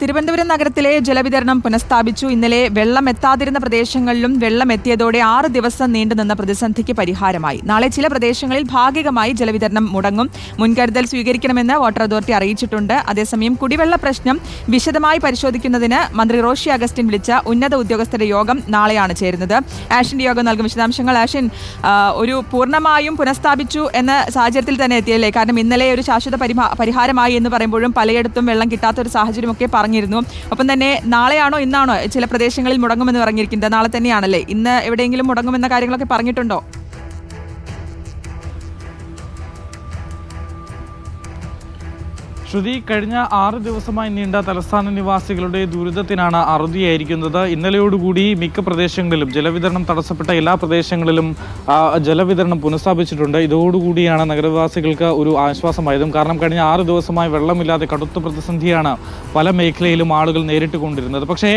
തിരുവനന്തപുരം നഗരത്തിലെ ജലവിതരണം പുനഃസ്ഥാപിച്ചു. ഇന്നലെ വെള്ളം എത്താതിരുന്ന പ്രദേശങ്ങളിലും വെള്ളം എത്തിയതോടെ ആറ് ദിവസം നീണ്ടുനിന്ന പ്രതിസന്ധിക്ക് പരിഹാരമായി. നാളെ ചില പ്രദേശങ്ങളിൽ ഭാഗികമായി ജലവിതരണം മുടങ്ങും. മുൻകരുതൽ സ്വീകരിക്കണമെന്ന് വാട്ടർ അതോറിറ്റി അറിയിച്ചിട്ടുണ്ട്. അതേസമയം കുടിവെള്ള പ്രശ്നം വിശദമായി പരിശോധിക്കുന്നതിന് മന്ത്രി റോഷി അഗസ്റ്റിൻ വിളിച്ച ഉന്നത ഉദ്യോഗസ്ഥരുടെ യോഗം നാളെയാണ് ചേരുന്നത്. ആഷിന്റെ യോഗം നൽകും വിശദാംശങ്ങൾ. ആഷിൻ ഒരു പൂർണമായും പുനഃസ്ഥാപിച്ചു എന്ന സാഹചര്യത്തിൽ തന്നെ എത്തിയല്ലേ? കാരണം ഇന്നലെ ഒരു ശാശ്വത പരിഹാരമായി എന്ന് പറയുമ്പോഴും പലയിടത്തും വെള്ളം കിട്ടാത്ത ഒരു സാഹചര്യമൊക്കെ പറഞ്ഞിരുന്നു ഒപ്പം തന്നെ നാളെയാണോ ഇന്നാണോ ചില പ്രദേശങ്ങളിൽ മുടങ്ങുമെന്ന് പറഞ്ഞിരിക്കുന്നത്. നാളെ തന്നെയാണല്ലേ? ഇന്ന് എവിടെയെങ്കിലും മുടങ്ങുമെന്ന കാര്യങ്ങളൊക്കെ പറഞ്ഞിട്ടുണ്ടോ? ശ്രുതി കഴിഞ്ഞ ആറ് ദിവസമായി നീണ്ട തലസ്ഥാന നിവാസികളുടെ ദുരിതത്തിനാണ് അറുതിയായിരിക്കുന്നത്. ഇന്നലെയോടുകൂടി മിക്ക പ്രദേശങ്ങളിലും ജലവിതരണം തടസ്സപ്പെട്ട എല്ലാ പ്രദേശങ്ങളിലും ജലവിതരണം പുനഃസ്ഥാപിച്ചിട്ടുണ്ട്. ഇതോടുകൂടിയാണ് നഗരവാസികൾക്ക് ഒരു ആശ്വാസമായതും. കാരണം കഴിഞ്ഞ ആറ് ദിവസമായി വെള്ളമില്ലാതെ കടുത്ത പ്രതിസന്ധിയാണ് പല മേഖലയിലും ആളുകൾ നേരിട്ട് കൊണ്ടിരുന്നത് പക്ഷേ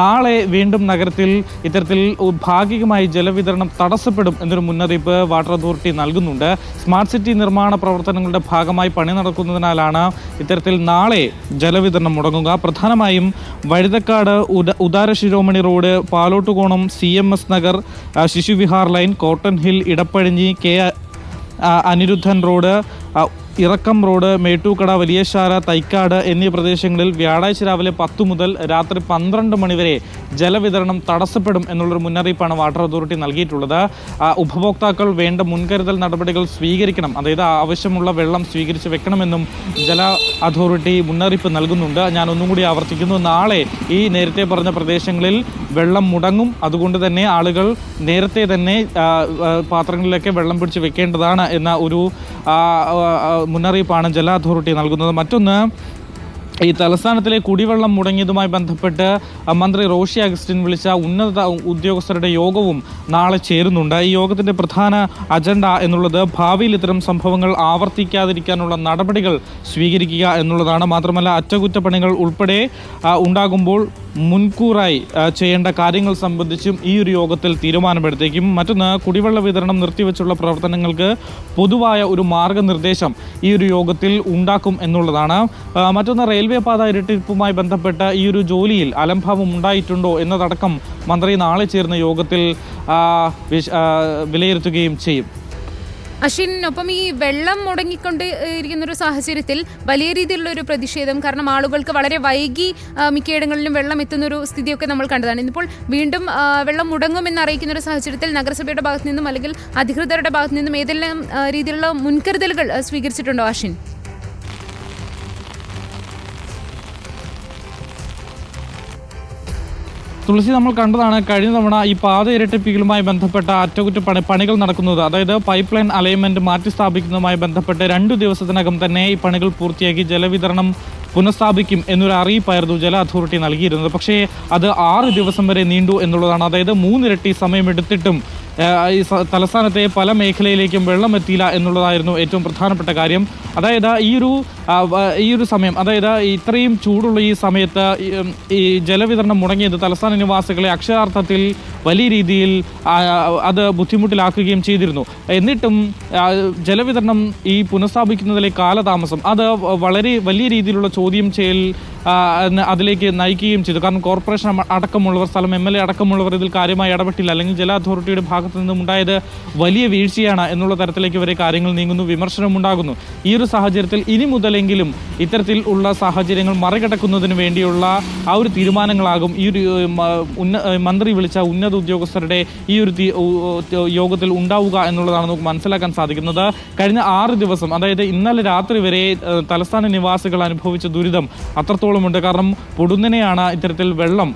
നാളെ വീണ്ടും നഗരത്തിൽ ഇത്തരത്തിൽ ഭാഗികമായി ജലവിതരണം തടസ്സപ്പെടും എന്നൊരു മുന്നറിയിപ്പ് വാട്ടർ അതോറിറ്റി നൽകുന്നുണ്ട്. സ്മാർട്ട് സിറ്റി നിർമ്മാണ പ്രവർത്തനങ്ങളുടെ ഭാഗമായി പണി നടക്കുന്നതിനാലാണ് ഇത്തരത്തിൽ നാളെ ജലവിതരണം മുടങ്ങുക. പ്രധാനമായും Vazhuthacaud ഉദ Udara Siromani road Palottukonam C M S Nagar Sisuvihar lane cotton hill Edappazhinji K Aniruddhan road ഇറക്കം റോഡ് മേട്ടൂക്കട വലിയശാല തൈക്കാട് എന്നീ പ്രദേശങ്ങളിൽ വ്യാഴാഴ്ച രാവിലെ പത്ത് മുതൽ രാത്രി പന്ത്രണ്ട് മണിവരെ ജലവിതരണം തടസ്സപ്പെടും എന്നുള്ളൊരു മുന്നറിയിപ്പാണ് വാട്ടർ അതോറിറ്റി നൽകിയിട്ടുള്ളത്. ഉപഭോക്താക്കൾ വേണ്ട മുൻകരുതൽ നടപടികൾ സ്വീകരിക്കണം. അതായത് ആവശ്യമുള്ള വെള്ളം സ്വീകരിച്ച് വെക്കണമെന്നും ജല അതോറിറ്റി മുന്നറിയിപ്പ് നൽകുന്നുണ്ട്. ഞാൻ ഒന്നും കൂടി ആവർത്തിക്കുന്നു. നാളെ ഈ നേരത്തെ പറഞ്ഞ പ്രദേശങ്ങളിൽ വെള്ളം മുടങ്ങും. അതുകൊണ്ട് തന്നെ ആളുകൾ നേരത്തെ തന്നെ പാത്രങ്ങളിലൊക്കെ വെള്ളം പിടിച്ച് വെക്കേണ്ടതാണ് എന്ന ഒരു മുന്നറിയിപ്പാണ് ജല അതോറിറ്റി നൽകുന്നത്. മറ്റൊന്ന് ഈ തലസ്ഥാനത്തിലെ കുടിവെള്ളം മുടങ്ങിയതുമായി ബന്ധപ്പെട്ട് മന്ത്രി റോഷി അഗസ്റ്റിൻ വിളിച്ച ഉന്നത ഉദ്യോഗസ്ഥരുടെ യോഗവും നാളെ ചേരുന്നുണ്ട്. ഈ യോഗത്തിന്റെ പ്രധാന അജണ്ട എന്നുള്ളത് ഭാവിയിൽ ഇത്തരം സംഭവങ്ങൾ ആവർത്തിക്കാതിരിക്കാനുള്ള നടപടികൾ സ്വീകരിക്കുക എന്നുള്ളതാണ്. മാത്രമല്ല അറ്റകുറ്റപ്പണികൾ ഉൾപ്പെടെ ഉണ്ടാകുമ്പോൾ മുൻകൂറായി ചെയ്യേണ്ട കാര്യങ്ങൾ സംബന്ധിച്ചും ഈ ഒരു യോഗത്തിൽ തീരുമാനമെടുത്തേക്കും. മറ്റൊന്ന് കുടിവെള്ള വിതരണം നിർത്തിവെച്ചുള്ള പ്രവർത്തനങ്ങൾക്ക് പൊതുവായ ഒരു മാർഗനിർദ്ദേശം ഈ ഒരു യോഗത്തിൽ ഉണ്ടാക്കും എന്നുള്ളതാണ്. മറ്റൊന്ന് റെയിൽവേ പാത ഇരട്ടിപ്പുമായി ബന്ധപ്പെട്ട ഈ ഒരു ജോലിയിൽ അലംഭാവം ഉണ്ടായിട്ടുണ്ടോ എന്നതടക്കം മന്ത്രി നാളെ ചേർന്ന യോഗത്തിൽ വിലയിരുത്തുകയും ചെയ്യും. അശ്വിനൊപ്പം ഈ വെള്ളം മുടങ്ങിക്കൊണ്ട് ഇരിക്കുന്ന ഒരു സാഹചര്യത്തിൽ വലിയ രീതിയിലുള്ള ഒരു പ്രതിഷേധം കാരണം ആളുകൾക്ക് വളരെ വൈകി മിക്കയിടങ്ങളിലും വെള്ളം എത്തുന്ന ഒരു സ്ഥിതിയൊക്കെ നമ്മൾ കണ്ടതാണ്. ഇന്നിപ്പോൾ വീണ്ടും വെള്ളം മുടങ്ങുമെന്ന് അറിയിക്കുന്ന ഒരു സാഹചര്യത്തിൽ നഗരസഭയുടെ ഭാഗത്തു നിന്നും അല്ലെങ്കിൽ അധികൃതരുടെ ഭാഗത്തു നിന്നും ഏതെല്ലാം രീതിയിലുള്ള മുൻകരുതലുകൾ സ്വീകരിച്ചിട്ടുണ്ടോ അശ്വിൻ? തുളസി നമ്മൾ കണ്ടതാണ് കഴിഞ്ഞ തവണ ഈ പാത ഇരട്ടിപ്പിക്കലുമായി ബന്ധപ്പെട്ട അറ്റകുറ്റപ്പണി പണികൾ നടക്കുന്നത്. അതായത് പൈപ്പ് ലൈൻ അലൈൻമെന്റ് മാറ്റി സ്ഥാപിക്കുന്നതുമായി ബന്ധപ്പെട്ട് രണ്ടു ദിവസത്തിനകം തന്നെ ഈ പണികൾ പൂർത്തിയാക്കി ജലവിതരണം പുനഃസ്ഥാപിക്കും എന്നൊരു അറിയിപ്പായിരുന്നു ജല അതോറിറ്റി നൽകിയിരുന്നത്. പക്ഷേ അത് ആറ് ദിവസം വരെ നീണ്ടു എന്നുള്ളതാണ്. അതായത് മൂന്നിരട്ടി സമയമെടുത്തിട്ടും ഈ തലസ്ഥാനത്തെ പല മേഖലയിലേക്കും വെള്ളം എത്തിയില്ല എന്നുള്ളതായിരുന്നു ഏറ്റവും പ്രധാനപ്പെട്ട കാര്യം. അതായത് ഈ ഒരു ഈ ഒരു സമയം അതായത് ഇത്രയും ചൂടുള്ള ഈ സമയത്ത് ഈ, ജലവിതരണം മുടങ്ങിയത് തലസ്ഥാന നിവാസികളെ അക്ഷരാർത്ഥത്തിൽ വലിയ രീതിയിൽ അത് ബുദ്ധിമുട്ടിലാക്കുകയും ചെയ്തിരുന്നു. എന്നിട്ടും ജലവിതരണം ഈ പുനഃസ്ഥാപിക്കുന്നതിലെ കാലതാമസം അത് വളരെ വലിയ രീതിയിലുള്ള ചോദ്യം ചെയ്യൽ അതിലേക്ക് നയിക്കുകയും ചെയ്തു. കാരണം കോർപ്പറേഷൻ അടക്കമുള്ളവർ സ്ഥലം എം എൽ എ അടക്കമുള്ളവർ ഇതിൽ കാര്യമായി ഇടപെട്ടില്ല. അല്ലെങ്കിൽ ജല അതോറിറ്റിയുടെ ഭാഗത്തു നിന്നും ഉണ്ടായത് വലിയ വീഴ്ചയാണ് എന്നുള്ള തരത്തിലേക്ക് വരെ കാര്യങ്ങൾ നീങ്ങുന്നു വിമർശനം ഉണ്ടാകുന്നു. ഈ ഒരു സാഹചര്യത്തിൽ ഇനി മുതലെങ്കിലും ഇത്തരത്തിൽ ഉള്ള സാഹചര്യങ്ങൾ മറികടക്കുന്നതിന് വേണ്ടിയുള്ള ആ ഒരു തീരുമാനങ്ങളാകും. ഈ ഒരു മന്ത്രി വിളിച്ച ഉന്നത ഉദ്യോഗസ്ഥരുടെ ഈ ഒരു യോഗത്തിൽ ഉണ്ടാവുക എന്നുള്ളതാണ് നമുക്ക് മനസ്സിലാക്കാൻ സാധിക്കുന്നത്. കഴിഞ്ഞ ആറ് ദിവസം അതായത് ഇന്നലെ രാത്രി വരെ തലസ്ഥാന നിവാസികൾ അനുഭവിച്ച ദുരിതം അത്രത്തോളമുണ്ട്. കാരണം പൊടുന്നനെയാണ് ഇത്തരത്തിൽ വെള്ളം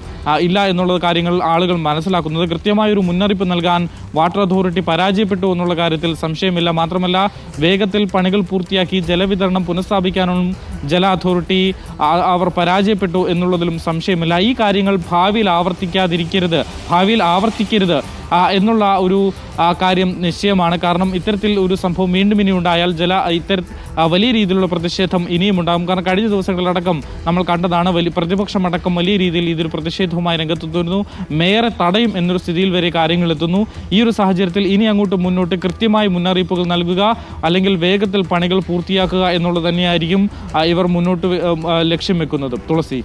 ഇല്ല എന്നുള്ള കാര്യങ്ങൾ ആളുകൾ മനസ്സിലാക്കുന്നത്. കൃത്യമായ ഒരു മുന്നറിയിപ്പ് നൽകാൻ വാട്ടർ അതോറിറ്റി പരാജയപ്പെട്ടു എന്നുള്ള കാര്യത്തിൽ സംശയമില്ല. മാത്രമല്ല വേഗത്തിൽ പണികൾ പൂർത്തിയാക്കി ജലവിതരണം പുനഃസ്ഥാപിക്കാനും ജല അതോറിറ്റി അവർ പരാജയപ്പെട്ടു എന്നുള്ളതിലും സംശയമില്ല. ഈ കാര്യങ്ങൾ ഭാവിയിൽ ആവർത്തിക്കാതിരിക്കരുത്. ഭാവിയിൽ ആവർത്തിക്കരുത്. എന്നുള്ള ഒരു കാര്യം നിശ്ചയമാണ്. കാരണം ഇത്തരത്തിൽ ഒരു സംഭവം വീണ്ടും ഇനി ഉണ്ടായാൽ ജല ഇത്തര വലിയ രീതിയിലുള്ള പ്രതിഷേധം ഇനിയും ഉണ്ടാകും. കാരണം കഴിഞ്ഞ ദിവസങ്ങളിലടക്കം നമ്മൾ കണ്ടതാണ് വലിയ പ്രതിപക്ഷമടക്കം വലിയ രീതിയിൽ ഇതൊരു പ്രതിഷേധവുമായി രംഗത്തെത്തുന്നു മേയറെ തടയും എന്നൊരു സ്ഥിതിയിൽ വരെ കാര്യങ്ങൾ എത്തുന്നു. ഈ ഒരു സാഹചര്യത്തിൽ ഇനി അങ്ങോട്ട് മുന്നോട്ട് കൃത്യമായി മുന്നറിയിപ്പുകൾ നൽകുക അല്ലെങ്കിൽ വേഗത്തിൽ പണികൾ പൂർത്തിയാക്കുക എന്നുള്ളത് തന്നെയായിരിക്കും ഇവർ മുന്നോട്ട് ആ, ലക്ഷ്യം വെക്കുന്നത്. തുളസി.